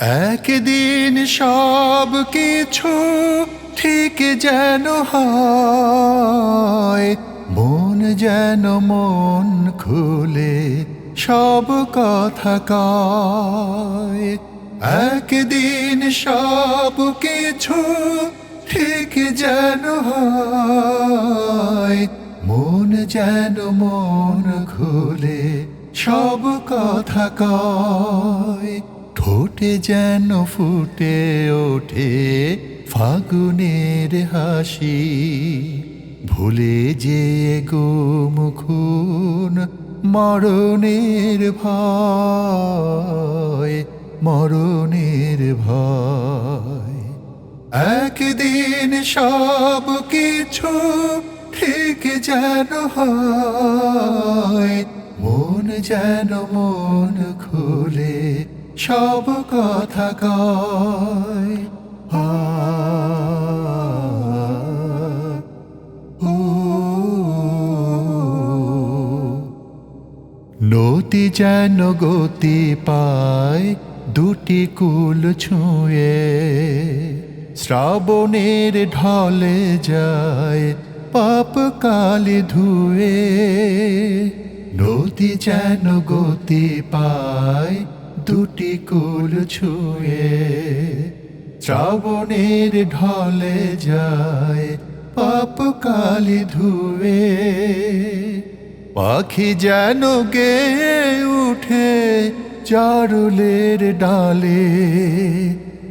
একদিন সব কিছু ঠিক যেন হয়, মন যেন মন খুলে সব কথা কয়। একদিন সব কিছু ঠিক যেন হয়, মন যেন মন খুলে সব কথা কয়। ঠোঁটে যেন ফুটে ওঠে ফাগুনের হাসি। ভুলে যে গোমুখুন মরণের ভয় মরণের ভয়। একদিন সব কিছু ঠিক যেন হয়, মন যেন মন খুলে সব কথা কয়। নদী যেন গতি পায়, দুটি কুল ছুঁয়ে। শ্রাবণের ঢলে যায়, পাপ কালি ধুয়ে। নদী যেন গতি পায় দুটি কুল ছুঁয়ে শ্রাবণের ঢলে যায়, পাপ কালি ধুয়ে। পাখি যেন গে উঠে চারুলের ডালে,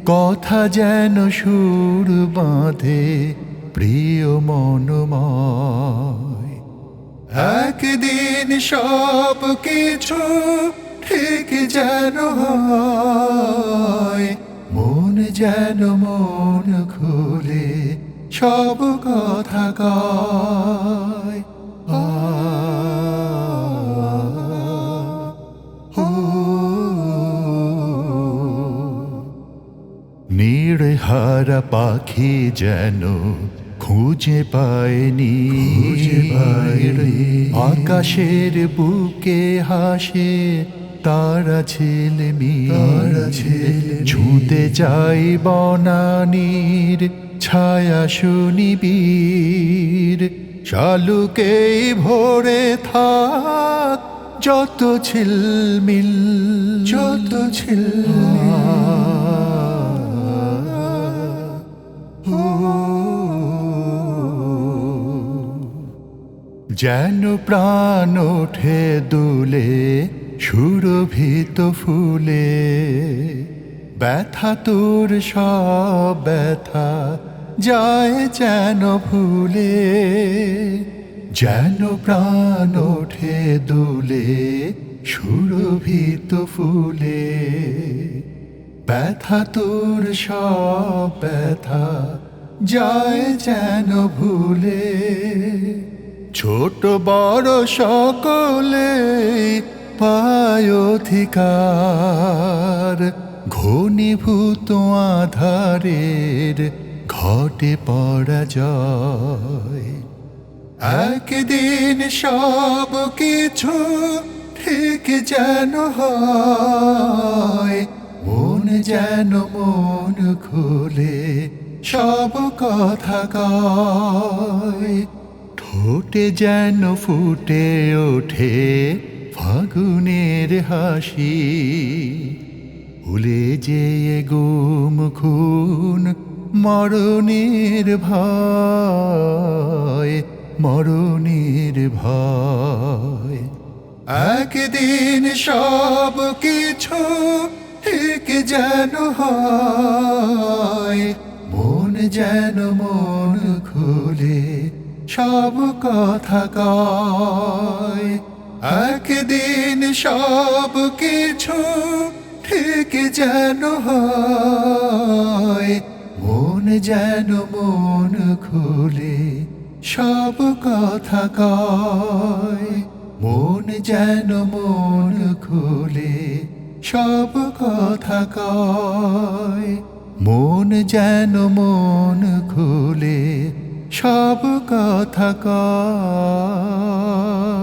কথা যেন সুর বাঁধে প্রিয় মনময়। একদিন সব কিছু ঠিক যেন হয় মন যেন মন খুলে সব কথা কয়। আ, ও, নির্হারা পাখি যেন খুঁজে পায়নি। আকাশের বুকে হাসে তারা ছেলে ছেলে ছুঁতে যাই বনানীর ছায়া শুনিবীর শালুকেই ভরে থাক যত ছিলমিল যত যেন প্রাণ ওঠে দুলে সুরভিত ফুলে, ব্যথা তোর সব ব্যথা যায় যেন ভুলে, যেন প্রাণ ওঠে দুলে সুরভিত ফুলে। ব্যথা তোর সব ব্যথা যায় যেন ভুলে, ছোট বড় সকলে পায় অধিকার ঘনীভূত আধারের ঘটে পড়া পরাজয়। একদিন সব কিছু ঠিক যেন হয়, মন যেন মন খুলে সব কথা কয়। ঠোঁটে যেন ফুটে ওঠে ফাগুনের হাসি ভুলে যে গুম খুন, মরণের ভয় মরণের ভয়। একদিন সব কিছু ঠিক যেন হয়, মন যেন মন খুলে সব কথা কয়। একদিন সব কিছু ঠিক যেন হয়, মন যেন মন খুলে সব কথা কয়, মন যেন মন খুলে সব কথা কয়, মন যেন মন খুলে সব কথা কয়।